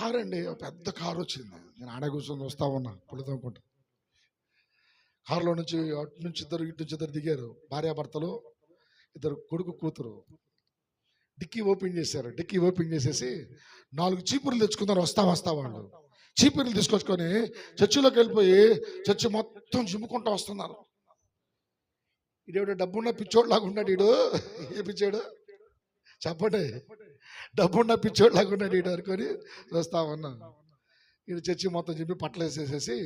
Car అండి ఒక పెద్ద కారు వచ్చింది. నేను ఆడ కూర్చొని వస్తా ఉన్నా పులితోకుంటా కారులో నుంచి అటు నుంచి ఇద్దరు ఇటు నుంచి ఇద్దరు దిగారు. భార్యాభర్తలు ఇద్దరు కొడుకు కూతురు. డిక్కీ ఓపెన్ చేశారు. డిక్కీ ఓపెన్ చేసేసి నాలుగు చీపుర్లు తెచ్చుకున్నారు వస్తా వస్తా వాళ్ళు. చీపుర్లు తీసుకొచ్చుకొని చర్చిలోకి వెళ్ళిపోయి చర్చి మొత్తం చిమ్ముకుంటూ వస్తున్నారు. ఇదేవిడ డబ్బున్న పిచ్చోడు లాగా ఉన్నాడు ఈడు. ఏ పిచ్చాడు? చెప్పండి. డబ్బున్న పిచ్చోడు లేకుండా ఉన్నాడు అనుకొని చూస్తా ఉన్నాను ఈడు చర్చి మొత్తం చెప్పి పట్టలేసేసేసి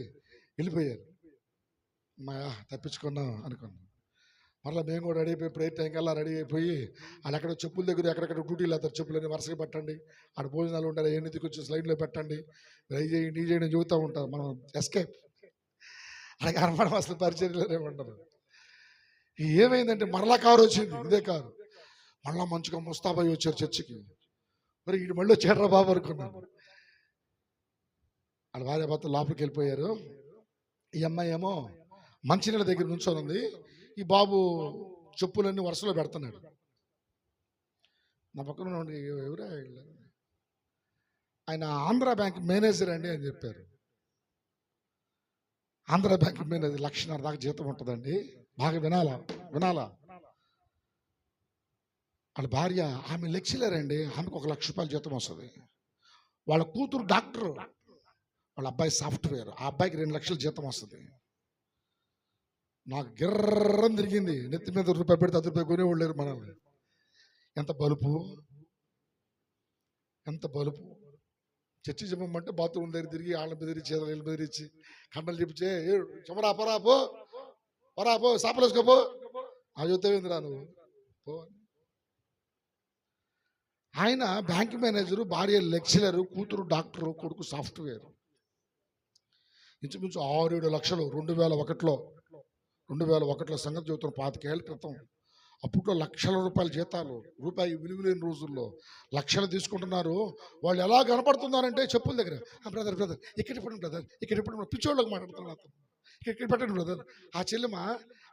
వెళ్ళిపోయారు. మా తప్పించుకున్నాం అనుకున్నాం. మరలా మేము కూడా రెడీ అయిపోయి ప్రయత్నం టైం కల్లా రెడీ అయిపోయి వాళ్ళు ఎక్కడ చెప్పుల దగ్గర ఎక్కడెక్కడ డ్యూటీలు అవుతారు చెప్పులని వరుసగా పెట్టండి. ఆడ భోజనాలు ఉంటారు ఏ నిధికి వచ్చి స్లైడ్లో పెట్టండి. రై చేయండి ఈ చేయండి చూస్తూ చెబుతూ ఉంటారు మనం ఎస్కేప్. అలాగే అనమాట అసలు పరిచర్యలోనే ఉండదు. ఏమైందంటే మరలా కారు వచ్చింది. ఇదే కారు. మళ్ళా మంచిగా ముస్తాబాయి వచ్చారు చర్చికి. మరి ఇటు మళ్ళీ వచ్చాడ్రా బాబు అనుకున్నాను వాళ్ళ భార్య భర్త లోపలికి వెళ్ళిపోయారు. ఈ అమ్మాయి ఏమో మంచినీళ్ళ దగ్గర నుంచోనుంది ఉంది. ఈ బాబు చెప్పులన్నీ వరుసలో పెడుతున్నాడు. నా పక్కన ఉన్నవాడు, ఆయన ఆంధ్ర బ్యాంక్ మేనేజర్ అండి అని చెప్పారు. ఆంధ్ర బ్యాంక్ మేనేజర్ లక్షన్నర దాకా జీతం ఉంటుందండి. బాగా వినాలా? వినాలా? వాళ్ళ భార్య ఆమె లెక్చరర్ అండి ఆమెకు ఒక లక్ష రూపాయల జీతం వస్తుంది. వాళ్ళ కూతురు డాక్టర్. వాళ్ళ అబ్బాయి సాఫ్ట్వేర్. ఆ అబ్బాయికి రెండు లక్షల జీతం వస్తుంది. నాకు గిర్రం తిరిగింది. నెత్తి మీద రూపాయి పెడితే అది రూపాయి కొనేవాళ్ళు లేరు మనల్ని. ఎంత బలుపు? ఎంత బలుపు? చర్చి చెప్పమంటే బాత్రూమ్ దగ్గర తిరిగి ఆళ్ళ బెదిరించి చేతులు ఇళ్ళు బెదిరించి కండలు చెప్పించే చెమరా పరాపో పరాపో పో. సాపలేసుకోపో ఆ చూద్దామేందిరా నువ్వు? పో. ఆయన బ్యాంక్ మేనేజరు భార్య లెక్చరరు కూతురు డాక్టరు కొడుకు సాఫ్ట్వేర్. ఇంచుమించు ఆరు ఏడు లక్షలు రెండు వేల ఒకటిలో రెండు వేల ఒకటిలో సంగతి చెబుతున్న పాతికేళ్ళ క్రితం అప్పట్లో లక్షల రూపాయల జీతాలు రూపాయి విలువలేని రోజుల్లో లక్షలు తీసుకుంటున్నారు. వాళ్ళు ఎలా కనపడుతున్నారంటే చెప్పుల దగ్గర బ్రదర్ బ్రదర్ ఇక్కడ ఇప్పుడు బ్రదర్ ఇక్కడ ఇప్పుడు పిచ్చోళ్ళకి మాట్లాడుతున్నారు ఇక్కడ పెట్టండి బ్రదర్. ఆ చెల్లెమ్మ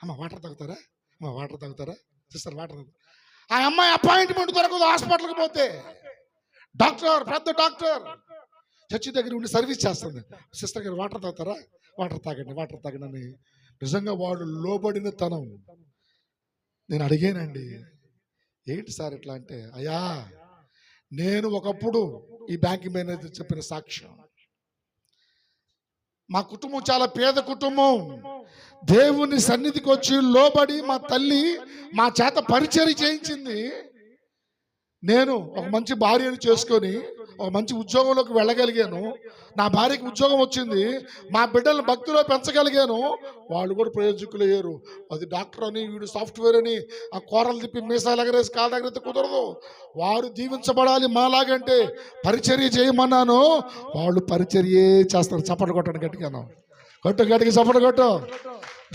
అమ్మ వాటర్ తాగుతారా? అమ్మ వాటర్ తాగుతారా? సిస్టర్ వాటర్ ఆ అమ్మాయి అపాయింట్మెంట్ దొరకదు హాస్పిటల్కి పోతే. డాక్టర్ పెద్ద డాక్టర్. చర్చి దగ్గర ఉండి సర్వీస్ చేస్తుంది. సిస్టర్ గారు వాటర్ తాగుతారా? వాటర్ తాగండి వాటర్ తాగండి అని. నిజంగా వాడు లోబడిన తనం. నేను అడిగానండి ఏంటి సార్ ఇట్లా అంటే? అయ్యా నేను ఒకప్పుడు ఈ బ్యాంక్ మేనేజర్ చెప్పిన సాక్ష్యం. మా కుటుంబం చాలా పేద కుటుంబం. దేవుని సన్నిధికి వచ్చి లోబడి మా తల్లి మా చేత పరిచయం చేయించింది. నేను ఒక మంచి భార్యను చేసుకొని ఒక మంచి ఉద్యోగంలోకి వెళ్ళగలిగాను. నా భార్యకి ఉద్యోగం వచ్చింది. మా బిడ్డలను భక్తిలో పెంచగలిగాను. వాళ్ళు కూడా ప్రయోజకులు అయ్యారు అది డాక్టర్ అని వీడు సాఫ్ట్వేర్ అని ఆ కూరలు తిప్పి మీసాలు ఎగరేసి కాళ్ళ ఎగరైతే కుదరదు. వారు దీవించబడాలి మాలాగంటే పరిచర్య చేయమన్నాను. వాళ్ళు పరిచర్యే చేస్తారు. చప్పట్లు కొట్టడానికి గట్టిగాను. కొట్టు గట్టికి చప్పట కొట్టు.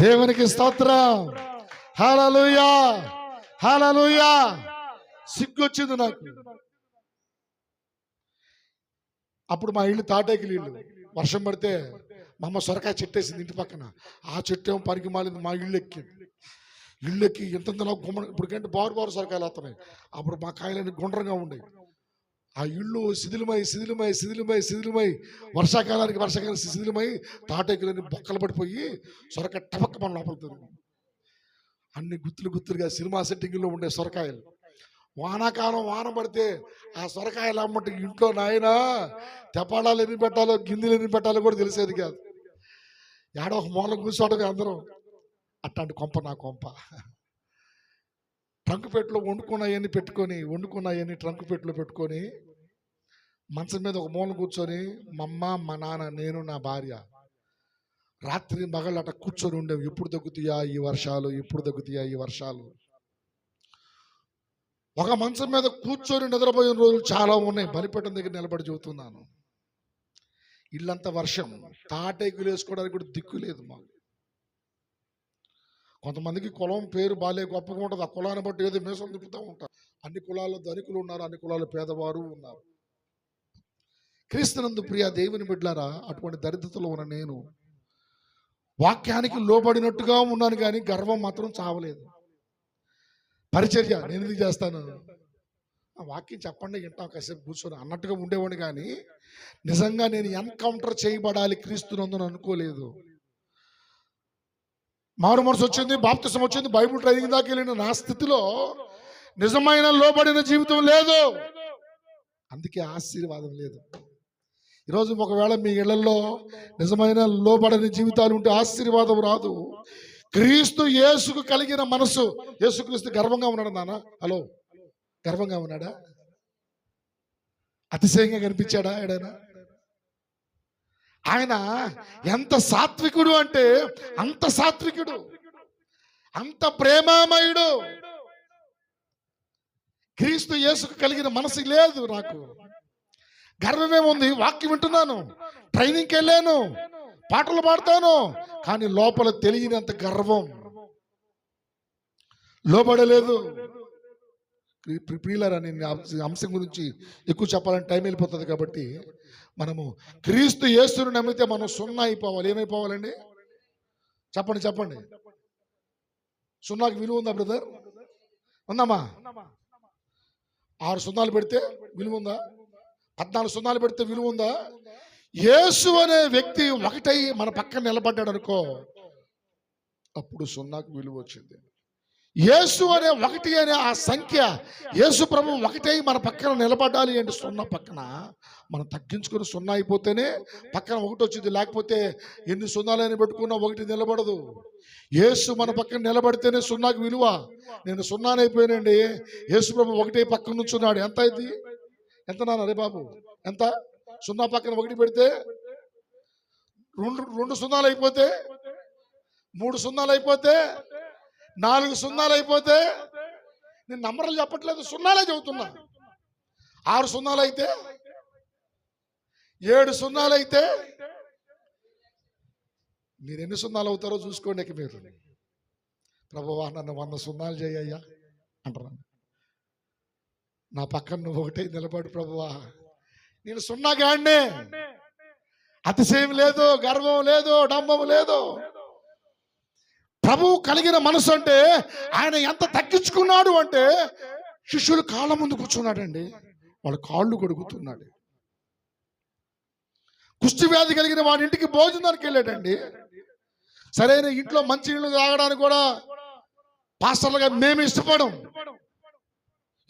దేవునికి స్తోత్రం. హలలుయా హలలుయా సిగ్గొచ్చింది నాకు. అప్పుడు మా ఇల్లు తాటేకి ఇల్లు వర్షం పడితే మా అమ్మ సొరకాయ చెట్టేసింది ఇంటి పక్కన. ఆ చెట్టు ఏమో పనికి మాలింది మా ఇల్లు ఎక్కింది. ఇల్లు ఎక్కి ఎంతంతలా గుమ్మ ఇప్పుడు కంటే బారు బారు సొరకాయలు వస్తున్నాయి. అప్పుడు మా కాయలన్నీ గుండ్రంగా ఉండేవి. ఆ ఇళ్ళు శిథిలమై శిథిలమై శిథిలమై శిథిలమై. వర్షాకాలానికి వర్షాకాలం శిథిలమై తాటేకులన్నీ బొక్కలు పడిపోయి సొరక టపక్క మన లోపల అన్ని గుత్తులు గుత్తులుగా సినిమా సెట్టింగ్లో ఉండే సొరకాయలు. వానాకాలం వాన పడితే ఆ సొరకాయలు అమ్మటి ఇంట్లో నాయన తెపాడాలు ఎన్ని పెట్టాలో గిందెలు ఎన్ని పెట్టాలో కూడా తెలిసేది కాదు. ఏడో ఒక మూల కూర్చోవడం అందరం. అట్లాంటి కొంప నా కొంప. ట్రంక్ పెట్టులో వండుకున్నాయని పెట్టుకొని వండుకున్నాయని ట్రంక్ పెట్టులో పెట్టుకొని మంచం మీద ఒక మూల కూర్చొని మా అమ్మ మా నాన్న నేను నా భార్య రాత్రి మగళ్ళు అట కూర్చొని ఉండేవి. ఎప్పుడు తగ్గుతాయా ఈ వర్షాలు? ఎప్పుడు తగ్గుతాయా ఈ వర్షాలు? ఒక మంచం మీద కూర్చొని నిద్రపోయిన రోజులు చాలా ఉన్నాయి. బలిపెట్టం దగ్గర నిలబడి చెబుతున్నాను ఇల్లంతా వర్షం. తాటేకులు వేసుకోవడానికి కూడా దిక్కు లేదు మాకు. కొంతమందికి కులం పేరు బాలే గొప్పగా ఉంటుంది. ఆ కులాన్ని బట్టి ఏదో మేసం తిప్పుతూ ఉంటారు. అన్ని కులాల ధనికులు ఉన్నారు అన్ని కులాల పేదవారు ఉన్నారు. క్రీస్తునందు ప్రియ దేవుని బిడ్లారా అటువంటి దరిద్రతలో ఉన్న నేను వాక్యానికి లోబడినట్టుగా ఉన్నాను కానీ గర్వం మాత్రం చావలేదు. పరిచర్య నేను ఎందుకు చేస్తాను? ఆ వాక్యం చెప్పండి వింటాం కాసేపు కూర్చొని. అన్నట్టుగా ఉండేవాడిని కానీ నిజంగా నేను ఎన్కౌంటర్ చేయబడాలి క్రీస్తునందుని అనుకోలేదు. మారు మనసు వచ్చింది బాప్తిసం వచ్చింది బైబుల్ ట్రైనింగ్ దాకా వెళ్ళిన నా స్థితిలో నిజమైన లోబడిన జీవితం లేదు. అందుకే ఆశీర్వాదం లేదు. ఈరోజు ఒకవేళ మీ ఇళ్ళలో నిజమైన లోబడని జీవితాలు ఉంటే ఆశీర్వాదం రాదు. క్రీస్తు యేసుకు కలిగిన మనసు యేసుక్రీస్తు గర్వంగా ఉన్నాడు నాన్న? హలో గర్వంగా ఉన్నాడా? అతిశయంగా కనిపించాడా ఎడైనా ఆయన ఎంత సాత్వికుడు అంటే అంత సాత్వికుడు. అంత ప్రేమామయుడు. క్రీస్తు యేసుకు కలిగిన మనసు లేదు నాకు. గర్వమే ఉంది వాక్యం వింటున్నాను ట్రైనింగ్కి వెళ్ళాను పాటలు పాడతాను కానీ లోపల తెలియనంత గర్వం. లోబడలేదు. ప్రిపీలర్ అనే నేను అంశం గురించి ఎక్కువ చెప్పాలని టైం వెళ్ళిపోతుంది కాబట్టి మనము క్రీస్తు యేసును నమ్మితే మనం సున్నా అయిపోవాలి. ఏమైపోవాలండి? చెప్పండి చెప్పండి. సున్నాకి విలువ ఉందా బ్రదర్? ఉందమ్మా. ఆరు సున్నాలు పెడితే విలువ ఉందా? పద్నాలుగు సున్నాలు పెడితే విలువ ఉందా? యేసు అనే వ్యక్తి ఒకటై మన పక్కన నిలబడ్డాడు అనుకో అప్పుడు సున్నాకు విలువ వచ్చింది. యేసు అనే ఒకటి అనే ఆ సంఖ్య యేసు ప్రభు ఒకటై మన పక్కన నిలబడాలి అంటే సున్నా పక్కన మనం తగ్గించుకొని సున్నా అయిపోతేనే పక్కన ఒకటి వచ్చింది. లేకపోతే ఎన్ని సున్నాలని పెట్టుకున్నా ఒకటి నిలబడదు. యేసు మన పక్కన నిలబడితేనే సున్నాకు విలువ. నేను సున్నానైపోయానండి యేసు ప్రభు ఒకటే పక్కన నుంచున్నాడు. ఎంత అయింది? ఎంత నాన్న? రే బాబు ఎంత? సున్నా పక్కన ఒకటి పెడితే రెండు రెండు సున్నాలు అయిపోతే మూడు సున్నాలు అయిపోతే నాలుగు సున్నాలు అయిపోతే నేను నంబర్లు చెప్పట్లేదు సున్నాలే చెబుతున్నా. ఆరు సున్నాలు అయితే ఏడు సున్నాలు అయితే మీరు ఎన్ని సున్నాలు అవుతారో చూసుకోండి ఇక మీరు. ప్రభువా నన్ను వంద సున్నాలు చేయయ్యా అంటారు. నా పక్కన నువ్వు ఒకటే నిలబడు ప్రభువా. నేను సున్నా గాడినే అతిశయం లేదు గర్వం లేదు డంబం లేదు. ప్రభువు కలిగిన మనసు అంటే ఆయన ఎంత తగ్గించుకున్నాడు అంటే శిష్యులు కాళ్ళ ముందు కూర్చున్నాడండి. వాళ్ళ కాళ్ళు కొడుకుతున్నాడు కుష్టి వ్యాధి కలిగిన వాడి ఇంటికి భోజనానికి వెళ్ళాడండి. సరైన ఇంట్లో మంచి నీళ్ళు తాగడానికి కూడా పాస్టర్లుగా మేము ఇష్టపడం.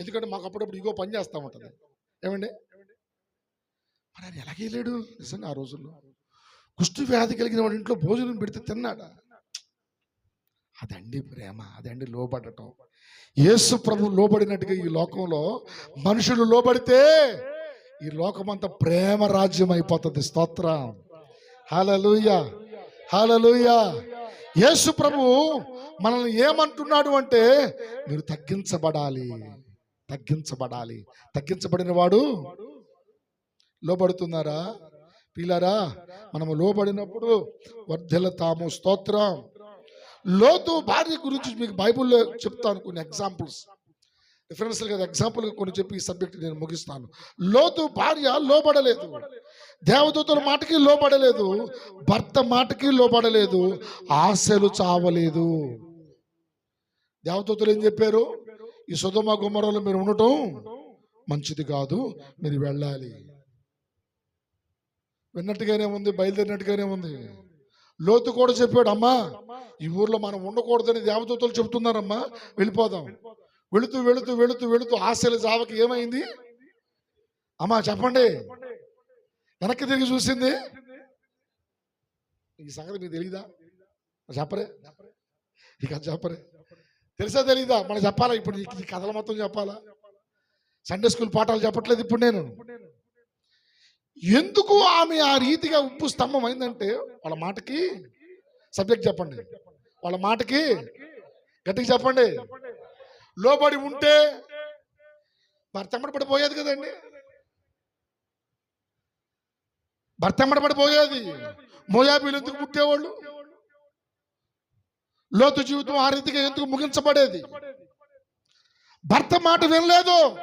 ఎందుకంటే మాకు అప్పుడప్పుడు ఇగో పని చేస్తా ఉంటుంది. ఏమండి? మరి ఆయన ఎలాగేయలేడు నిజంగా ఆ రోజుల్లో. కుష్టి వ్యాధి కలిగిన వాడి ఇంట్లో భోజనం పెడితే తిన్నాడా? అదండి ప్రేమ అదండి లోబడటం. యేసు ప్రభు లోబడినట్టుగా ఈ లోకంలో మనుషులు లోబడితే ఈ లోకమంతా ప్రేమ రాజ్యం అయిపోతుంది. స్తోత్రం. హలలుయ హలలుయ యేసు ప్రభు మనల్ని ఏమంటున్నాడు అంటే మీరు తగ్గించబడాలి. తగ్గించబడాలి. తగ్గించబడిన వాడు లోబడుతున్నారా? పిల్లరా మనము లోబడినప్పుడు వర్ధిల్లుతాము. స్తోత్రం. లోతు భార్య గురించి మీకు బైబిల్లో చెప్తాను కొన్ని ఎగ్జాంపుల్స్ రిఫరెన్స్ కదా ఎగ్జాంపుల్గా కొన్ని చెప్పి ఈ సబ్జెక్ట్ నేను ముగిస్తాను. లోతు భార్య లోబడలేదు. దేవదూతల మాటకి లోబడలేదు. భర్త మాటకి లోబడలేదు. ఆశలు చావలేదు. దేవదూతలు ఏం చెప్పారు? ఈ సుధమ గుమ్మరంలో మీరు ఉండటం మంచిది కాదు మీరు వెళ్ళాలి. విన్నట్టుగానే ఉంది బయలుదేరినట్టుగానే ఉంది. లోతు కూడా చెప్పాడు అమ్మా ఈ ఊర్లో మనం ఉండకూడదని దేవదూతలు చెబుతున్నారమ్మా. వెళ్ళిపోదాం. వెళుతూ వెళుతూ వెళుతూ వెళుతూ ఆశల జావకి ఏమైంది? అమ్మా చెప్పండి. వెనక్కి తిరిగి చూసింది. ఈ సంగతి మీకు తెలీదా? చెప్పరే. ఇక చెప్పరే. తెలుసా తెలీదా? మనం చెప్పాలా? ఇప్పుడు ఈ- ఈ కథల మొత్తం చెప్పాలా? సండే స్కూల్ పాఠాలు చెప్పట్లేదు ఇప్పుడు నేను. ఎందుకు ఆమె ఆ రీతిగా ఉప్పు స్తంభం అయిందంటే వాళ్ళ మాటకి సబ్జెక్ట్ చెప్పండి. వాళ్ళ మాటకి గట్టిగా చెప్పండి. లోబడి ఉంటే భర్త పడిపోయేది కదండి. భర్త పడిపోయేది. మోయాబీలు ఎందుకు పుట్టేవాళ్ళు? లోతు జీవితం ఆ రీతిగా ఎందుకు ముగించబడేది? భర్త మాట వినలేదు.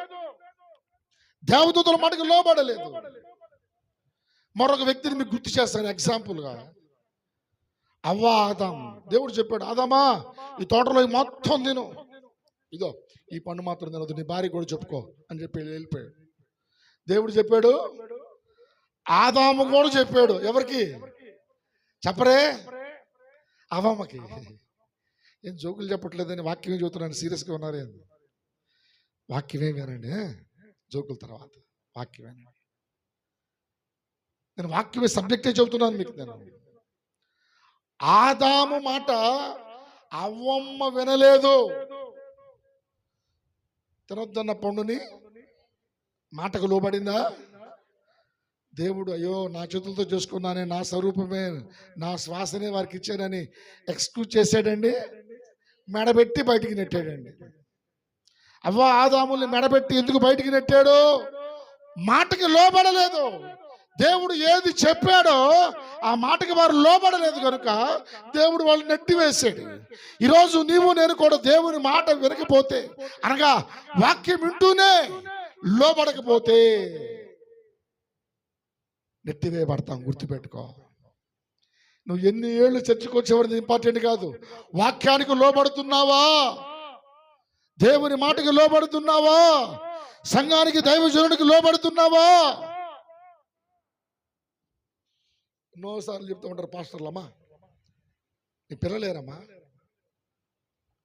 దేవదూతుల మాటకి లోబడలేదు. మరొక వ్యక్తిని మీకు గుర్తు చేస్తాను ఎగ్జాంపుల్గా అవ్వ ఆదాం దేవుడు చెప్పాడు ఆదామా ఈ తోటలో మొత్తం తిను. ఇదో ఈ పండు మాత్రం తినదు నీ భార్య కూడా చెప్పుకో అని చెప్పి వెళ్ళిపోయాడు. దేవుడు చెప్పాడు ఆదాము కూడా చెప్పాడు ఎవరికి? చెప్పరే అవమ్మకి ఏం జోకులు చెప్పట్లేదని వాక్యమే చూస్తున్నాను సీరియస్గా ఉన్నారే వాక్యమే వినండి జోకుల తర్వాత వాక్యమే నేను వాక్యమే సబ్జెక్టే చెబుతున్నాను మీకు నేను. ఆదాము మాట అవ్వమ్మ వినలేదు. తినొద్దన్న పండుని మాటకు లోబడిందా? దేవుడు అయ్యో నా చేతులతో చేసుకున్నానే నా స్వరూపమే నా శ్వాసనే వారికి ఇచ్చానని ఎక్స్క్యూజ్ చేశాడండి. మెడబెట్టి బయటికి నెట్టాడండి. అవ్వ ఆదాముల్ని మెడబెట్టి ఎందుకు బయటికి నెట్టాడు? మాటకి లోబడలేదు. దేవుడు ఏది చెప్పాడో ఆ మాటకి వారు లోబడలేదు కనుక దేవుడు వాళ్ళు నెట్టివేసాడు ఈరోజు నీవు నేను కూడా దేవుని మాట వినకపోతే అనగా వాక్యం వింటూనే లోబడకపోతే నెట్టివేయబడతాం గుర్తుపెట్టుకో. నువ్వు ఎన్ని ఏళ్ళు చర్చకొచ్చేవాడిది ఇంపార్టెంట్ కాదు. వాక్యానికి లోబడుతున్నావా? దేవుని మాటకి లోబడుతున్నావా? సంఘానికి దైవజనుడికి లోబడుతున్నావా? ఎన్నోసార్లు చెప్తూ ఉంటారు పాస్టర్లమ్మా నీ పిల్లలేరమ్మా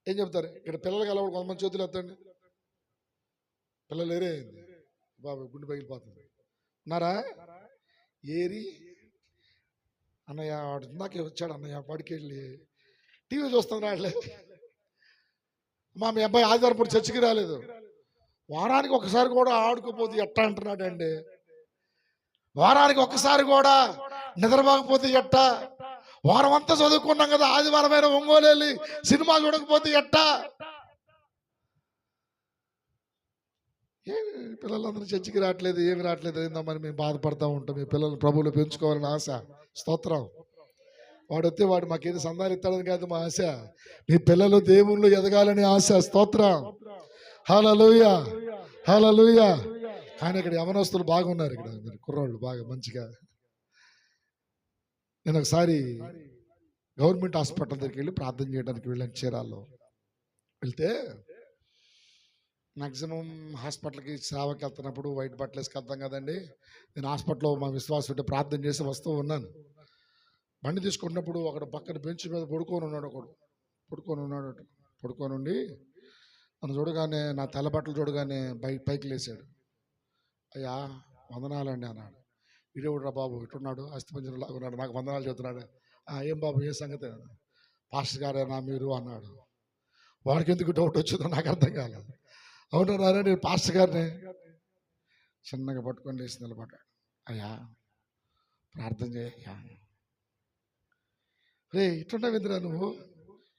ఏం చెప్తారు? ఇక్కడ పిల్లలు కలవడం కొంతమంది చేతులు ఎత్తండి. పిల్లలు లేరే బాబు గుండె పగిలిపోతుంది. ఉన్నారా? ఏరి అన్నయ్య వాడు ఇందాకే వచ్చాడు అన్నయ్య వాడికి వెళ్ళి టీవీ చూస్తాను రాట్లే మా మీ అబ్బాయి ఆదివారం పూట చర్చికి రాలేదు. వారానికి ఒకసారి కూడా ఆడుకోపోతే ఎట్టా అంటున్నాడండి. వారానికి ఒక్కసారి కూడా నిద్రపోకపోతే ఎట్టా? వారం అంతా చదువుకున్నాం కదా ఆదివారమైన ఒంగోలు వెళ్ళి సినిమా చూడకపోతే ఎట్టా? పిల్లలందరూ చర్చికి రావట్లేదు ఏమి రావట్లేదు ఏందో మేము బాధపడతా ఉంటాం. మీ పిల్లలు ప్రభువులు పెంచుకోవాలని ఆశ. స్తోత్రం. వాడు వస్తే వాడు మాకేది సందాలు ఇస్తాడని కాదు మా ఆశ. మీ పిల్లలు దేవుళ్ళు ఎదగాలని ఆశ. స్తోత్రం. హలలుయ హలలుయ కానీ ఇక్కడ యవనస్తులు బాగున్నారు ఇక్కడ. మీరు కుర్రాళ్ళు బాగా మంచిగా. నేను ఒకసారి గవర్నమెంట్ హాస్పిటల్ దగ్గరికి వెళ్ళి ప్రార్థన చేయడానికి వెళ్ళాను చీరాల్లో. వెళ్తే మ్యాక్సిమం హాస్పిటల్కి సేవకి వెళ్తున్నప్పుడు వైట్ బట్టలు వేసుకెళ్తాం కదండి. నేను హాస్పిటల్లో మా విశ్వాసం ఉంటే ప్రార్థన చేసి వస్తూ ఉన్నాను. బండి తీసుకున్నప్పుడు అక్కడ పక్కన బెంచ్ మీద పడుకొని ఉన్నాడు ఒకడు. పడుకొని ఉన్నాడు పడుకొని ఉండి నన్ను చూడగానే నా తెల్ల బట్టలు చూడగానే బై పైకి లేచాడు అయ్యా వందనాలండి అన్నాడు. ఇడేవుడ్రా బాబు ఇట్టున్నాడు అస్థిపంజరం లాగా ఉన్నాడు. నాకు వందనాలు చెబుతున్నాడు. ఏం బాబు ఏ సంగతి? పాస్టర్ గారేనా మీరు? అన్నాడు. వాడికి ఎందుకు డౌట్ వచ్చిందో నాకు అర్థం కాలేదు. అవునన్నారా నేను పాస్టర్ గారిని? చిన్నగా పట్టుకొని లేచి నిలబడ్డాడు. అయ్యా ప్రార్థన చేయ్యా రే ఇట్లుంటావు ఎందురా నువ్వు?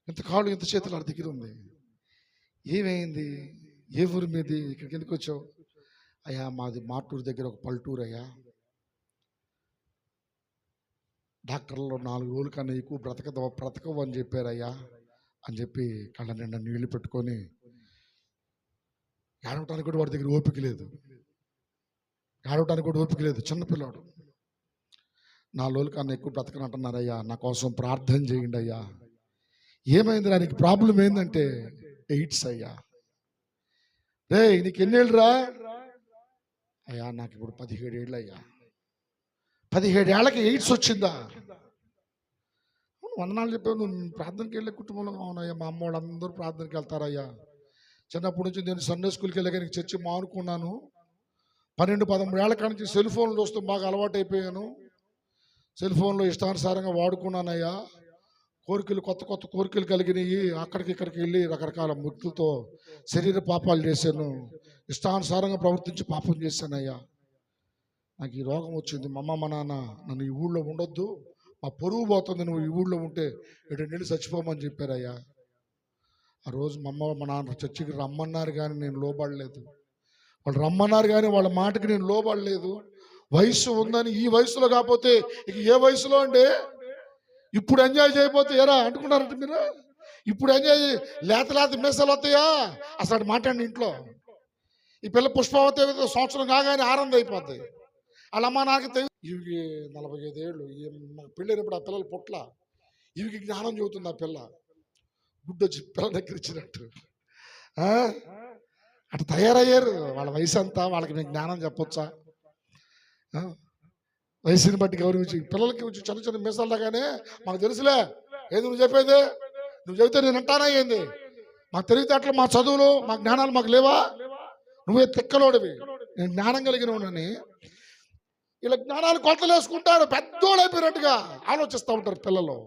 ఇంత కాళ్ళు ఇంత చేతులు ఆడ దగ్గర ఉంది. ఏమైంది? ఏ ఊరు మీది? ఇక్కడికి ఎందుకు వచ్చావు? అయ్యా మాది మాటూరు దగ్గర ఒక పల్లెటూరు అయ్యా. డాక్టర్లు నాలుగు రోజుల కన్నా ఎక్కువ బ్రతక బ్రతకవు అని చెప్పారయ్యా అని చెప్పి కళ్ళ నిండా నీళ్ళు పెట్టుకొని ఏడవటానికి కూడా వాడి దగ్గర ఓపిక లేదు. ఏడవటానికి కూడా ఓపిక లేదు చిన్నపిల్లాడు నా లోలు కన్నా ఎక్కువ బ్రతకనంటున్నారయ్యా నా కోసం ప్రార్థన చేయండి అయ్యా. ఏమైంది నీకు ప్రాబ్లం ఏంటంటే ఎయిడ్స్ అయ్యా. రే నీకు ఎన్నేళ్ళు రా? అయ్యా నాకు ఇప్పుడు పదిహేడు ఏళ్ళు అయ్యా పదిహేడు ఏళ్ళకి ఎయిడ్స్ వచ్చిందా? వందనాలు చెప్పావు. నువ్వు ప్రార్థనకి వెళ్ళే కుటుంబంలో అవునయ్యా మా అమ్మ వాళ్ళందరూ ప్రార్థనకి వెళ్తారయ్యా. చిన్నప్పటి నుంచి నేను సండే స్కూల్కి వెళ్ళాక నీకు చర్చి మానుకున్నాను. పన్నెండు పదమూడు ఏళ్ళ కాడ నుంచి సెల్ ఫోన్లు చూస్తూ బాగా అలవాటు అయిపోయాను. సెల్ ఫోన్లో ఇష్టానుసారంగా వాడుకున్నానయ్యా. కోరికలు కొత్త కొత్త కోరికలు కలిగినాయి. అక్కడికి ఇక్కడికి వెళ్ళి రకరకాల ముద్దులతో శరీర పాపాలు చేశాను. ఇష్టానుసారంగా ప్రవర్తించి పాపం చేశానయ్యా. నాకు ఈ రోగం వచ్చింది. మా అమ్మ మా నాన్న నన్ను ఈ ఊళ్ళో ఉండొద్దు. మా పొరుగు పోతుంది. నువ్వు ఈ ఊళ్ళో ఉంటే రెండు నీళ్ళు చచ్చిపోమని చెప్పారయ్యా. ఆ రోజు మా అమ్మ మా నాన్న చర్చికి రమ్మన్నారు కానీ నేను లోబడలేదు. వాళ్ళు రమ్మన్నారు కానీ వాళ్ళ మాటకి నేను లోబడలేదు. వయసు ఉందని ఈ వయసులో కాకపోతే ఇక ఏ వయసులో అంటే ఇప్పుడు ఎంజాయ్ చేయకపోతే ఎరా అంటుకున్నారంట మీరు? ఇప్పుడు ఎంజాయ్ లేత లేత మెసలు వస్తాయా? అసలు మాట్లాడి ఇంట్లో. ఈ పిల్ల పుష్పవతి సంవత్సరం కాగానే ఆనందం అయిపోద్ది. వాళ్ళ అమ్మ నాకు తెలి ఇవి నలభై ఐదేళ్ళు పెళ్ళైనప్పుడు ఆ పిల్లల పుట్ల ఇవికి జ్ఞానం చెబుతుంది ఆ పిల్ల. గుడ్డొచ్చి పిల్ల దగ్గర ఇచ్చినట్టు. ఆ? అటు తయారయ్యారు. వాళ్ళ వయసు అంతా వాళ్ళకి మీకు జ్ఞానం చెప్పొచ్చా? వయసుని బట్టి గౌరవించి పిల్లలకి వచ్చి చిన్న చిన్న మీసాలుగానే మాకు తెలుసులే. ఏది నువ్వు చెప్పేది? నువ్వు చెబితే నేను అంటానా ఏంది మా తెలివితేటలు మా చదువులు మా జ్ఞానాలు మాకు లేవా? నువ్వే తిక్కలోడివి. నేను జ్ఞానం కలిగిన ఇలా జ్ఞానాలు కొలతలు వేసుకుంటారు. పెద్దోళ్ళు అయిపోయినట్టుగా ఆలోచిస్తూ ఉంటారు పిల్లలు.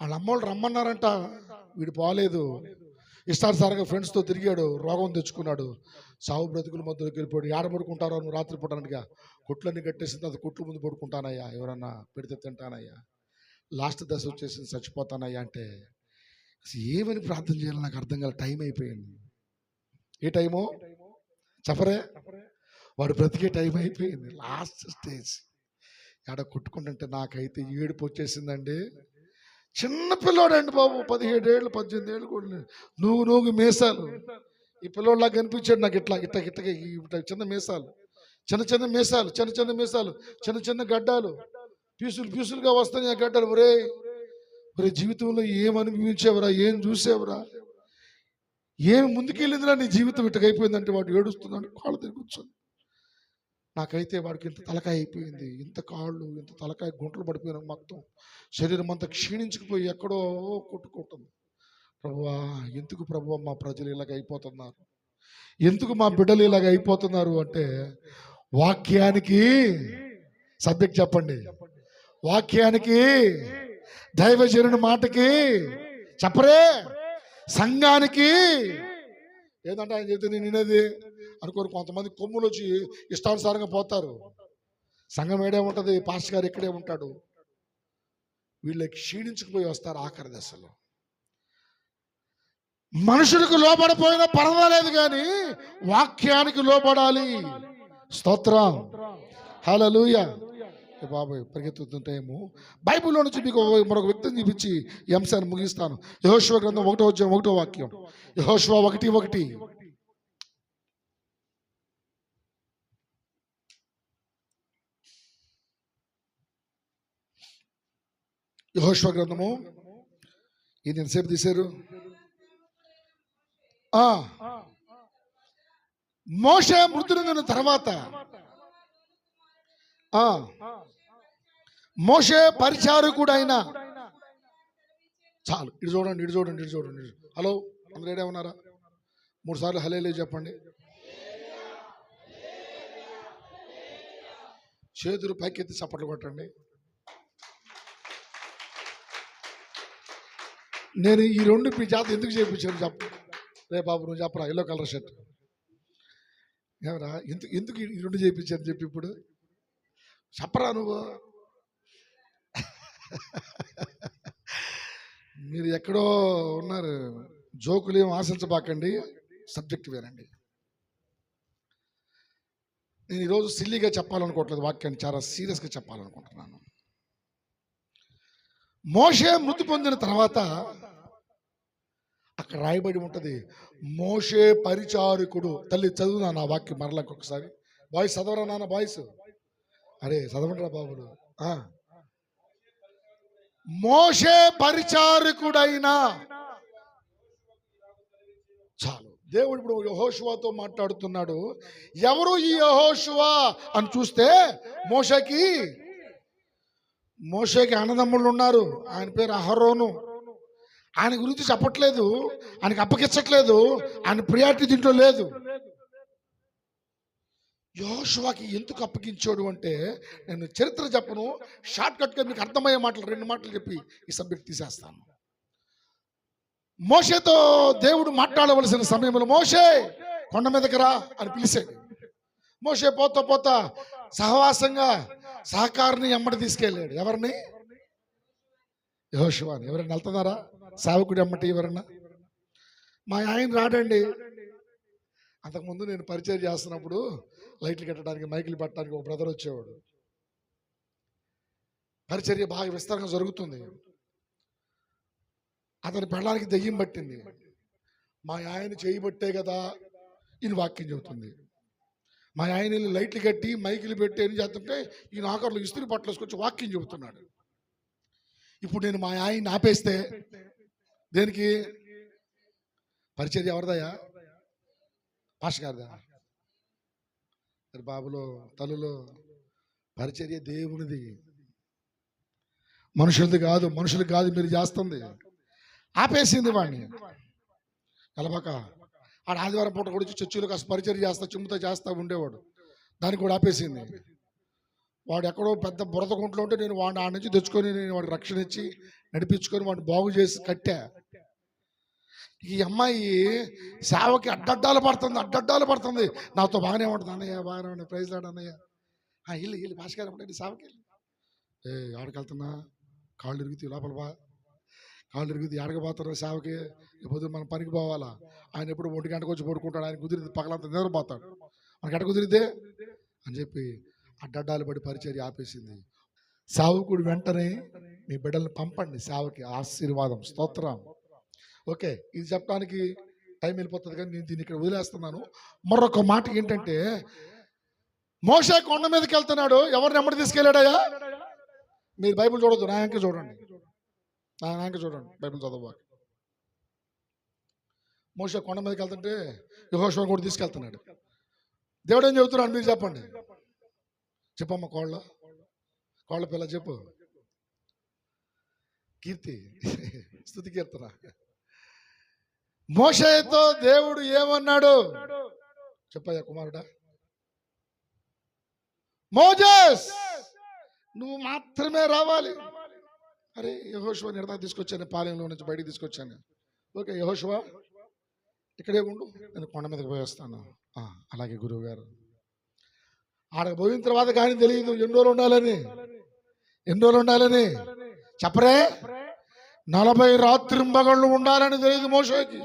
వాళ్ళ అమ్మోళ్ళు రమ్మన్నారంట వీడు పోలేదు. ఇష్టానుసారంగా ఫ్రెండ్స్తో తిరిగాడు రోగం తెచ్చుకున్నాడు. సావు బ్రతుకుల మధ్యలోకి వెళ్ళిపోయాడు. ఏడ పడుకుంటారో నువ్వు రాత్రి పూటనట్టుగా కొట్లన్నీ కట్టేసిన తర్వాత కొట్లు ముందు పడుకుంటానయ్యా ఎవరన్నా పెడితే తింటానయ్యా. లాస్ట్ దశ వచ్చేసింది చచ్చిపోతానయ్యా అంటే అసలు ఏమని ప్రార్థన చేయాలో నాకు అర్థం కాదు టైం అయిపోయింది. ఏ టైము? చెప్పరే? వాడు బ్రతికే టైం అయిపోయింది. Last stage. ఆడ కొట్టుకుంటుంటే నాకైతే ఏడుపు వచ్చేసిందండి. చిన్న పిల్లోడండి బాబు పదిహేడు ఏళ్ళు పద్దెనిమిది ఏళ్ళు కూడా నువ్వు నువ్వు మీసాలు. ఈ పిల్లోడ్లా కనిపించాడు నాకు ఇట్లా ఇట్లా ఇట్లా ఇట్లా చిన్న మీసాలు. చిన్న చిన్న మీసాలు చిన్న చిన్న మీసాలు చిన్న చిన్న గడ్డాలు. పీసులు పీసులుగా వస్తాయి ఆ గడ్డలు. ఒరే ఒరే జీవితంలో ఏం అనుభవించేవరా ఏం చూసేవరా? ఏం ముందుకెళ్ళిందిరా నీ జీవితం? ఇట్టగైపోయిందంటే వాడు ఏడుస్తున్నాడు కాళ్ళు తిరిగి కూర్చొని. నాకైతే వాడికి ఇంత తలకాయ అయిపోయింది ఇంత కాళ్ళు ఇంత తలకాయ గుంటలు పడిపోయిన మొత్తం. శరీరం అంతా క్షీణించుకుపోయి ఎక్కడో కొట్టుకుంటుంది. ప్రభువా ఎందుకు ప్రభు మా ప్రజలు ఇలాగ అయిపోతున్నారు? ఎందుకు మా బిడ్డలు ఇలాగ అయిపోతున్నారు అంటే వాక్యానికి సబ్జెక్ట్ చెప్పండి. వాక్యానికి దైవజనుని మాటకి చెప్పరే. సంఘానికి ఏదంటే ఆయన చెప్తే నేను వినేది? అనుకోరు. కొంతమంది కొమ్ములు వచ్చి ఇష్టానుసారంగా పోతారు. సంఘం ఏడే ఉంటుంది? పాస్టర్ గారు ఇక్కడే ఉంటాడు. వీళ్ళకి క్షీణించుకుపోయి వస్తారు ఆఖరి దశలో. మనుషులకు లోపడిపోయినా పర్వాలేదు కానీ వాక్యానికి లోపడాలి స్తోత్రం. హలో ఏ బాబాయ్ పరిగెత్తుతుంటేమో బైబిల్లో నుంచి మీకు మరొక వ్యక్తిని చూపించి ఈ అంశాన్ని ముగిస్తాను. యహోశ్వ గ్రంథం ఒకటో వచ్చే ఒకటో వాక్యం. యహోశ్వ ఒకటి ఒకటి. యహోశ్వ గ్రంథము. ఇది ఎంతసేపు తీశారు? మోష మోషే తర్వాత తర్వాత. ఆ, మోషే పరిచారకుడైన. చాలు ఇటు చూడండి ఇటు చూడండి ఇటు చూడండి హలో అందరూ ఏడే ఉన్నారా? మూడు సార్లు హలే చెప్పండి. చేతులు పైకెత్తి చప్పట్లు కొట్టండి. నేను ఈ రెండు మీ జాత ఎందుకు చేయించాను చెప్పు. రే బాబు నువ్వు చెప్పరా ఎల్లో కలర్ షర్ట్ ఏమరా ఎందుకు ఎందుకు ఈ రెండు చేయించాను చెప్పి ఇప్పుడు? చెప్పరా నువ్వు? మీరు ఎక్కడో ఉన్నారు. జోకులు ఏం ఆశించబాకండి. సబ్జెక్ట్ వేరండి. నేను ఈరోజు సిల్లీగా చెప్పాలనుకోవట్లేదు. వాక్యాన్ని చాలా సీరియస్గా చెప్పాలనుకుంటున్నాను. మోషే మృతి పొందిన తర్వాత అక్కడ రాయబడి ఉంటుంది. మోషే పరిచారకుడు. తల్లి చదువు నా వాక్యం మరలకు ఒకసారి బాయ్స్ చదవరా నాన్న బాయ్స్? అరే చదవండిరా బాబులు. మోషే పరిచారకుడైన. చాలు. దేవుడు ఇప్పుడు యహోశువాతో మాట్లాడుతున్నాడు. ఎవరు ఈ యహోశువా అని చూస్తే మోషకి మోషకి అన్నదమ్ముళ్ళు ఉన్నారు. ఆయన పేరు అహరోను. ఆయన గురించి చెప్పట్లేదు. ఆయనకి అప్పగించట్లేదు. ఆయన ప్రియారిటీ దీంట్లో లేదు. యోషువాకి ఎందుకు అప్పగించాడు అంటే నేను చరిత్ర చెప్పను షార్ట్ కట్గా మీకు అర్థమయ్యే మాటలు రెండు మాటలు చెప్పి ఈ సబ్జెక్ట్ తీసేస్తాను. మోషేతో దేవుడు మాట్లాడవలసిన సమయంలో మోషే కొండ మీదకి రా అని పిలిచాడు. మోషే పోతా పోతా సహవాసంగా సహకారిని ఎమ్మడి తీసుకెళ్ళాడు. ఎవరిని? యహోశివాని ఎవరైనా వెళ్తున్నారా? సేవకుడు ఎమ్మటి ఎవరన్నా మా ఆయన రాడండి. అంతకుముందు నేను పరిచయం చేస్తున్నప్పుడు లైట్లు కట్టడానికి మైకులు పెట్టడానికి ఒక బ్రదర్ వచ్చేవాడు. పరిచర్య బాగా విస్తారంగా జరుగుతుంది. అతని పెళ్ళానికి దెయ్యం పట్టింది. మా ఆయన చేయబట్టే కదా ఈయన వాక్యం చెబుతుంది. మా ఆయన వెళ్ళి లైట్లు కట్టి మైకులు పెట్టి ఏం చేస్తుంటే ఈయన ఆఖరిలో ఇస్త్రీ పట్టలు వాక్యం చెబుతున్నాడు. ఇప్పుడు నేను మా ఆయన ఆపేస్తే దేనికి? పరిచర్య ఎవరిదయా పాష గారిదా? మరి బాబులో తల్లులో పరిచర్య దేవునిది. మనుషులది కాదు మనుషులు కాదు మీరు చేస్తుంది. ఆపేసింది వాడిని కలపక. ఆడ ఆదివారం పూట కూడా చర్చిలో కాస్త పరిచర్య చేస్తా చిమ్ముతా చేస్తా ఉండేవాడు. దానికి కూడా ఆపేసింది. వాడు ఎక్కడో పెద్ద బురద గుంట్లో ఉంటే నేను వాడిని ఆడ నుంచి తెచ్చుకొని నేను వాడికి రక్షణ ఇచ్చి నడిపించుకొని వాడిని బాగు చేసి కట్టా. ఈ అమ్మాయి సేవకి అడ్డడ్డాలు పడుతుంది అడ్డడ్డాలు పడుతుంది. నాతో బాగానే ఉంటుంది అన్నయ్య బాగానే ఉండే ప్రైజ్ లాడు అన్నయ్య. వెళ్ళి ఇల్లు ఇల్లు భాషగారు ఉంటుంది సేవకి వెళ్ళి. ఏ ఆడకెళ్తున్నా కాళ్ళు ఇరుగుతాయి లోపల బా. కాళ్ళు ఇరుగుతాయి ఆడకపోతారు సేవకి. పొద్దున మనం పనికి పోవాలా? ఆయన ఎప్పుడు ఒంటి గంటకు వచ్చి పడుకుంటాడు ఆయన కుదిరితే పగలంతా నిద్రపోతాడు మనకి ఎట్ట కుదిరితే అని చెప్పి అడ్డడ్డాలు పడి పరిచర్య ఆపేసింది. సేవకుడు వెంటనే మీ బిడ్డల్ని పంపండి సేవకి. ఆశీర్వాదం స్తోత్రం. ఓకే. ఇది చెప్పడానికి టైం వెళ్ళిపోతుంది కానీ నేను దీన్ని ఇక్కడ వదిలేస్తున్నాను. మరొక మాట ఏంటంటే మోసే కొండ మీదకి వెళ్తున్నాడు. ఎవరిని ఎమ్మడి తీసుకెళ్ళాడయ్యా? మీరు బైబిల్ చూడొద్దు. నా యాంక చూడండి. నా యాంక చూడండి. బైబిల్ చదవాలి మోసే కొండ మీదకి వెళ్తుంటే యహోషువని కూడా తీసుకెళ్తున్నాడు. దేవుడు ఏం చెబుతున్నాడు? మీరు చెప్పండి. చెప్పమ్మా కోళ్ళ. కోళ్ళ పిల్ల చెప్పు. కీర్తి స్థుతి కీర్తన. మోషయ్యతో దేవుడు ఏమన్నాడు? చెప్పయ్యా కుమారుడా. మోజస్ నువ్వు మాత్రమే రావాలి. అరే యహోశివ నిడతా తీసుకొచ్చాను పాలెంలో నుంచి బయటికి తీసుకొచ్చాను. ఓకే యహోశివ ఇక్కడే ఉండు నేను కొండ మీదకి పోయేస్తాను అలాగే గురువు గారు ఆడకు పోయిన తర్వాత కానీ తెలియదు ఎన్ని రోజులు ఉండాలని? ఎన్ని రోజులు ఉండాలని? చెప్పరే? నలభై రాత్రింబగళ్ళు ఉండాలని తెలియదు మోషకి.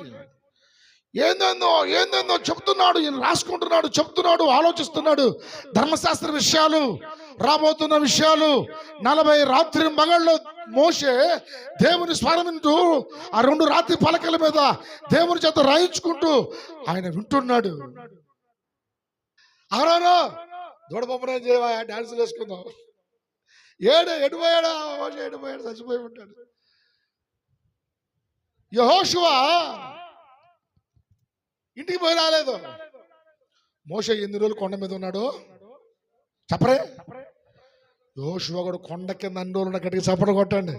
ఏందేందో ఏందేందో చెప్తున్నాడు రాసుకుంటున్నాడు చెప్తున్నాడు ఆలోచిస్తున్నాడు. ధర్మశాస్త్ర విషయాలు రాబోతున్న విషయాలు. నలభై రాత్రి మగళ్ళు మోసే దేవుని స్మరణింటూ ఆ రెండు రాత్రి పలకల మీద దేవుని చేత రాయించుకుంటూ ఆయన వింటున్నాడు. అవునా దూడబొమ్మనే డాన్సులు వేసుకుందాం. ఏడు ఎడిపోయాడా మోసే ఎడిపోయాడు చచ్చిపోయి ఉంటాడు. యహోషువా ఇంటికి పోయి రాలేదు. మోస ఎన్ని రోజులు కొండ మీద ఉన్నాడు చెప్పరే. యోషువ కూడా కొండ కింద అన్ని రోజులు ఉన్న గట్టిగా చప్పట కొట్టండి.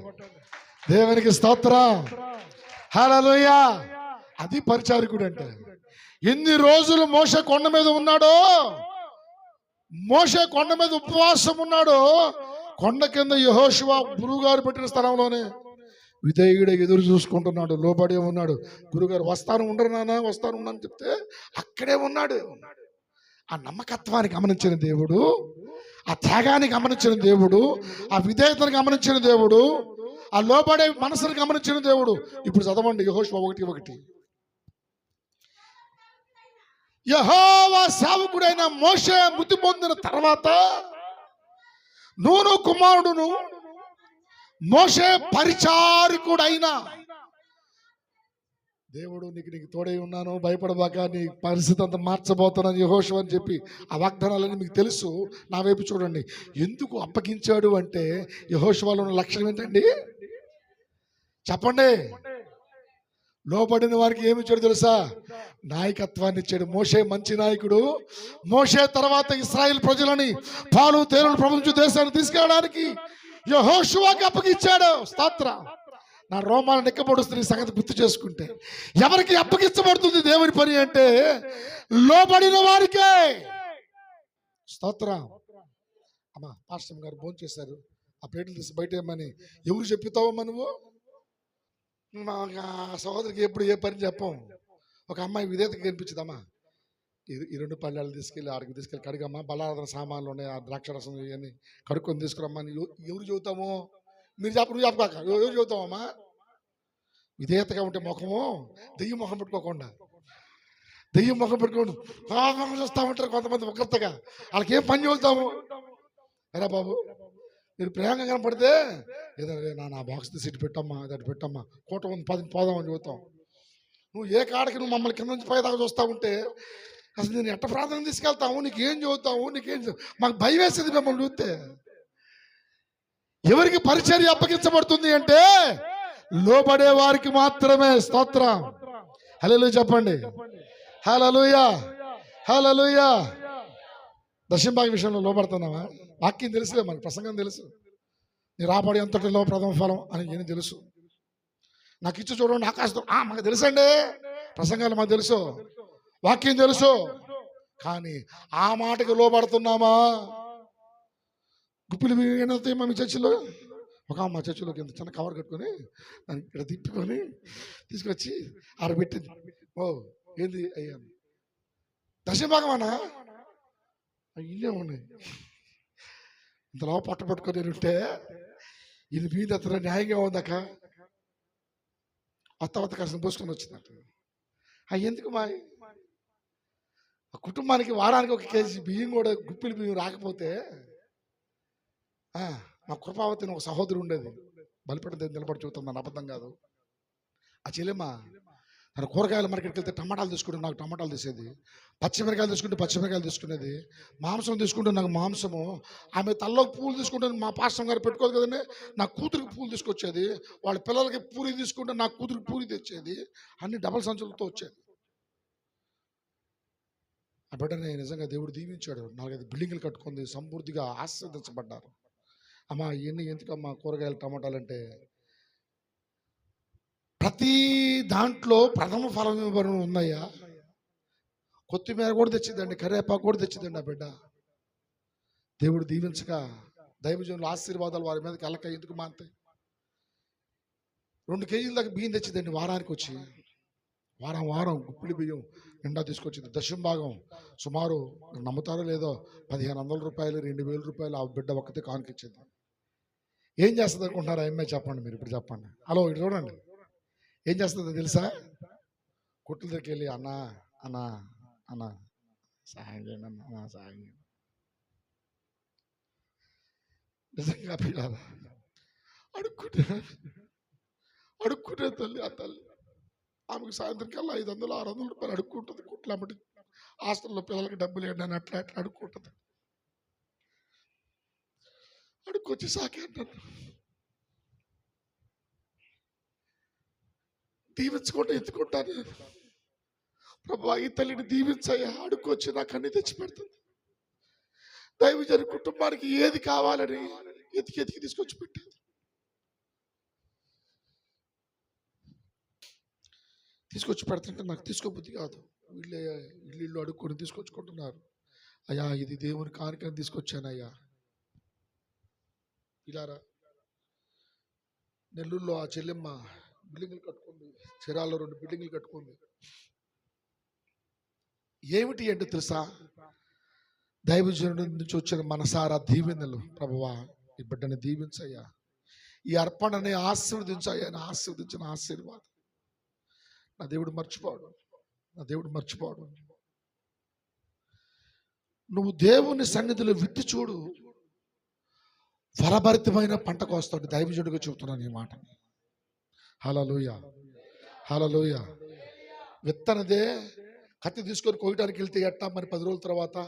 దేవునికి స్తోత్రం. హలోయ అది పరిచారికుడు అంటే ఎన్ని రోజులు మోస కొండ మీద ఉన్నాడో మోస కొండ మీద ఉపవాసం ఉన్నాడో కొండ కింద యహోశివ గురువుగారు పెట్టిన స్థలంలోనే విధేయుడు ఎదురు చూసుకుంటున్నాడు లోబడే ఉన్నాడు. గురుగారు వస్తాను ఉండరు నాన్న వస్తాను ఉండని చెప్తే అక్కడే ఉన్నాడు. ఆ నమ్మకత్వాన్ని గమనించిన దేవుడు ఆ త్యాగాన్ని గమనించిన దేవుడు ఆ విధేయతను గమనించిన దేవుడు ఆ లోబడే మనసును గమనించిన దేవుడు. ఇప్పుడు చదవండి యహోశివ ఒకటి ఒకటి. యహోవా సేవకుడైన మోష మృతి పొందిన తర్వాత నూను కుమారుడును మోషే పరిచారకుడైన. దేవుడు నీకు నీకు తోడై ఉన్నాను భయపడబాక నీ పరిస్థితి అంతా మార్చబోతున్నాను యహోషం అని చెప్పి ఆ వాగ్దానాలని మీకు తెలుసు. నా వైపు చూడండి. ఎందుకు అప్పగించాడు అంటే యహోషువాలో ఉన్న లక్షణం ఏంటండి? చెప్పండి. లోబడిన వారికి ఏమి ఇచ్చాడు తెలుసా? నాయకత్వాన్ని ఇచ్చాడు. మోషే మంచి నాయకుడు. మోషే తర్వాత ఇస్రాయిల్ ప్రజలని పాలు తేనెలు ప్రపంచ దేశాన్ని తీసుకెళ్ళడానికి యహోషువాకి అప్పగించాడు స్తోత్ర. నా రోమాలను ఎక్కబడుస్తుంది సంగతి గుర్తు చేసుకుంటే. ఎవరికి అప్పగించబడుతుంది దేవుని పని అంటే? లోబడిన వారికే. స్తోత్రం. అమ్మా పాస్టర్ గారు ఫోన్ చేశారు. ఆ ప్లేట్లు తీసి బయట ఏమని? ఎవరు చెప్పుతావమ్మా నువ్వు? మా సహోదరికి ఎప్పుడు ఏ పని చెప్పం? ఒక అమ్మాయి విధేతకి కనిపించదమ్మా. ఈ- రెండు పల్లెలు తీసుకెళ్ళి ఆడికి తీసుకెళ్ళి కడిగమ్మా. బలారాధన సామాన్లు ఉన్నాయి ఆ ద్రాక్ష రసం ఇవన్నీ కడుక్కొని తీసుకురమ్మా. ఎవరు చెబుతాము మీరు చెప్పు నువ్వు చెప్పకాక ఎవరు చెబుతామమ్మా విధేయతగా ఉంటే ముఖము దెయ్యం ముఖం పెట్టుకోకుండా. దెయ్యం ముఖం పెట్టుకోండి పాపం చూస్తూ ఉంటారు కొంతమంది ఒకరితగా వాళ్ళకి ఏం పని చెబుతాము ఎరా బాబు మీరు ప్రేమగా కనపడితే ఏదైనా నా నా బాక్స్ సీట్ పెట్టమ్మా దాన్ని పెట్టమ్మా. కోట ఉంది పది పోదామని చూద్దాం నువ్వు ఏ కాడకి నువ్వు మమ్మల్ని కింద నుంచి పైదాకా చూస్తూ ఉంటే అసలు నేను ఎట్ట ప్రార్థన తీసుకెళ్తావు? నీకేం చదువుతావు? నీకేం మాకు భయం వేసింది మిమ్మల్ని చూస్తే. ఎవరికి పరిచర్య అప్పగించబడుతుంది అంటే లోబడే వారికి మాత్రమే స్తోత్రం. హలో చెప్పండి. హలలుయా హలలుయా దశంభాగ విషయంలో లోపడుతున్నావా వాక్యం తెలుసులే మనకు ప్రసంగం తెలుసు. నీ రాబడి అంతటిలో ప్రథమ ఫలం అని నేను తెలుసు? నాకు ఇచ్చి చూడండి ఆకాశం. ఆ, మాకు తెలుసండి. ప్రసంగాలు మాకు తెలుసు. వాక్యం తెలుసు? కానీ ఆ మాటకి లోపడుతున్నామా గుప్పిలు ఏమవుతాయి మా మీ చర్చిలో? ఒక అమ్మ చర్చిలోకి ఎంత చిన్న కవర్ కట్టుకొని దాన్ని ఇక్కడ తిప్పుకొని తీసుకొచ్చి ఆడబెట్టింది ఓ ఏంది? అయ్యా దశభాగం అన్నా ఇల్లే ఉన్నాయి ఇంతలో పట్ట పట్టుకొని ఉంటే ఇది మీద అతను న్యాయంగా ఉందక్క అత్త వత్త కాసిన పోసుకొని వచ్చిందట. అవి ఎందుకు మా ఆ కుటుంబానికి వారానికి ఒక కేజీ బియ్యం కూడా గుప్పిలి బియ్యం రాకపోతే ఆ, మా కృపావతి ఒక సహోదరు ఉండేది. బలిపెట్ట నిలబడి చూస్తుంది అబద్ధం కాదు. ఆ చెల్లెమ్మ తన కూరగాయల మార్కెట్కి వెళ్తే టమాటాలు తీసుకుంటే నాకు టమాటాలు తీసేది. పచ్చిమిరకాయలు తీసుకుంటే పచ్చిమిరకాయలు తీసుకునేది. మాంసం తీసుకుంటే నాకు మాంసము. ఆమె తల్లో పూలు తీసుకుంటే మా పాస్టర్ గారు పెట్టుకోదు కదండి నా కూతురికి పూలు తీసుకొచ్చేది. వాళ్ళ పిల్లలకి పూరి తీసుకుంటే నా కూతురికి పూరి తెచ్చేది. అన్ని డబల్ సంచులతో వచ్చేది. ఆ బిడ్డని నిజంగా దేవుడు దీవించాడు. నాలుగైదు బిల్డింగ్లు కట్టుకుంది సమృద్ధిగా ఆస్వాదించబడ్డారు. అమ్మా ఇవన్నీ ఎందుకమ్మా కూరగాయలు టమాటాలు అంటే ప్రతి దాంట్లో ప్రథమ ఫలం ఇవ్వడం ఉన్నాయా? కొత్తిమీర కూడా తెచ్చిందండి కరివేపాకు కూడా తెచ్చిందండి ఆ బిడ్డ. దేవుడు దీవించక దైవజనుల ఆశీర్వాదాలు వారి మీదకి వెళ్ళక ఎందుకు మాంతాయి రెండు కేజీల దాకా బియ్యం తెచ్చిందండి వారానికి వచ్చి వారం వారం గుప్పిడి బియ్యం నిండా తీసుకొచ్చింది. దశం భాగం సుమారు నమ్ముతారో లేదో పదిహేను వందల రూపాయలు రెండు వేల రూపాయలు ఆ బిడ్డ ఒక్కతే కానుకిచ్చింది ఏం చేస్తుంది అనుకుంటున్నారు అమ్మాయి చెప్పండి మీరు ఇప్పుడు చెప్పండి. హలో ఇటు చూడండి. ఏం చేస్తుందో తెలుసా? కుట్ల దగ్గరికి వెళ్ళి అన్నా అన్నా అన్నా సహాయం చేయండి అన్న అన్నా సహాయం చేయండి. నిజంగా పిల్లలు అడుక్కుంటే అడుక్కుంటే తల్లి ఆ తల్లి. ఆమెకు సాయంత్రం కల్లా ఐదు వందలు ఆరు వందల రూపాయలు అడుక్కుంటుంది కుట్లమ్మటి హాస్టల్లో పిల్లలకి డబ్బులు ఏంటి అని అట్లా అట్లా అడుక్కుంటుంది. అడుక్కొచ్చి సాకే అంటాను దీవించుకుంటూ ఎత్తుకుంటాను ప్రభా ఈ తల్లిని దీవించయ్యా అడుక్కొచ్చి నాకు అన్ని తెచ్చి పెడుతుంది దైవజన కుటుంబానికి ఏది కావాలని ఎతికి ఎతికి తీసుకొచ్చి పెట్టేది. తీసుకొచ్చి పెడుతుంటే నాకు తీసుకోబుద్ధి కాదు. వీళ్ళే ఇల్లు ఇల్లు అడుక్కొని తీసుకొచ్చుకుంటున్నారు. అయ్యా ఇది దేవుని కానుకని తీసుకొచ్చానయ్యా. ఇలారా నెల్లూరులో ఆ చెల్లెమ్మ బిల్డింగ్లు కట్టుకుంది. చీరాల్లో రెండు బిల్డింగ్లు కట్టుకుంది. ఏమిటి అంటే తెలుసా? దైవజనుడి నుంచి వచ్చిన మనసారా దీవెనలు ప్రభువా ఈ బిడ్డని దీవించయ్యా. ఈ అర్పణని ఆశీర్వదించయ్యా అని ఆశీర్వదించిన ఆశీర్వాదం. నా దేవుడు మర్చిపోడు. నా దేవుడు మర్చిపోడు. నువ్వు దేవుని సన్నిధిలో విత్తి చూడు. ఫలభరితమైన పంట కోస్తాడు. దైవజుడిగా చెబుతున్నాను ఈ మాటని హలలోయ హలలోయ విత్తనదే కత్తి తీసుకొని కోయటానికి వెళ్తే ఎట్టా? మరి పది రోజుల తర్వాత?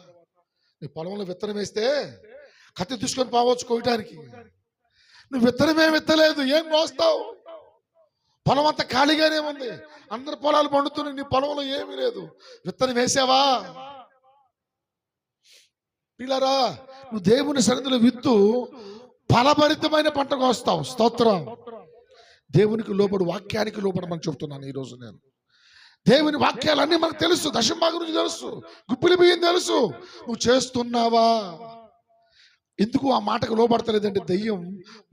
నీ పొలంలో విత్తనం వేస్తే కత్తి తీసుకొని పోవచ్చు కోయటానికి నువ్వు విత్తనమే విత్తలేదు. ఏం కోస్తావు? పొలం అంతా ఖాళీగానే ఉంది. అందరి పొలాలు పండుతున్నాయి. నీ పొలంలో ఏమీ లేదు. విత్తనం వేసావా? పిల్లరా నువ్వు దేవుని సన్నిధిలో విత్తు ఫలభరితమైన పంట కోస్తావు స్తోత్రం. దేవునికి లోపడు వాక్యానికి లోబడమని చెప్తున్నాను ఈరోజు నేను. దేవుని వాక్యాలన్నీ మనకు తెలుసు. దశంభా గురించి తెలుసు. గుప్పిలి బియ్యం తెలుసు. నువ్వు చేస్తున్నావా? ఎందుకు ఆ మాటకు లోబడతలేదంటే దెయ్యం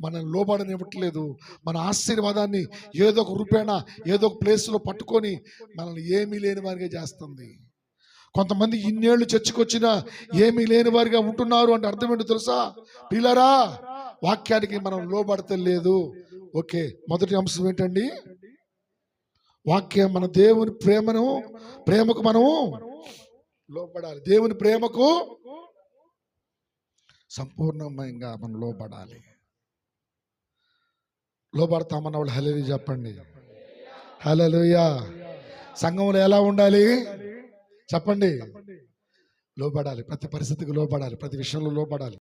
మనం లోబడనివ్వట్లేదు. మన ఆశీర్వాదాన్ని ఏదో ఒక రూపేణ ఏదో ఒక ప్లేస్లో పట్టుకొని మనల్ని ఏమీ లేని వారిగా చేస్తుంది. కొంతమంది ఇన్నేళ్ళు చర్చకొచ్చినా ఏమీ లేని వారిగా ఉంటున్నారు అంటే అర్థం ఏంటో తెలుసా? పిల్లరా వాక్యానికి మనం లోబడతలేదు. ఓకే మొదటి అంశం ఏంటండి? వాక్యం మన దేవుని ప్రేమను ప్రేమకు మనము లోబడాలి. దేవుని ప్రేమకు సంపూర్ణంగా మనం లోబడాలి. లోబడతామన్న వాళ్ళు హలేది చెప్పండి. హలలుయా సంఘంలో ఎలా ఉండాలి? చెప్పండి. లోబడాలి. ప్రతి పరిస్థితికి లోబడాలి. ప్రతి విషయంలో లోబడాలి.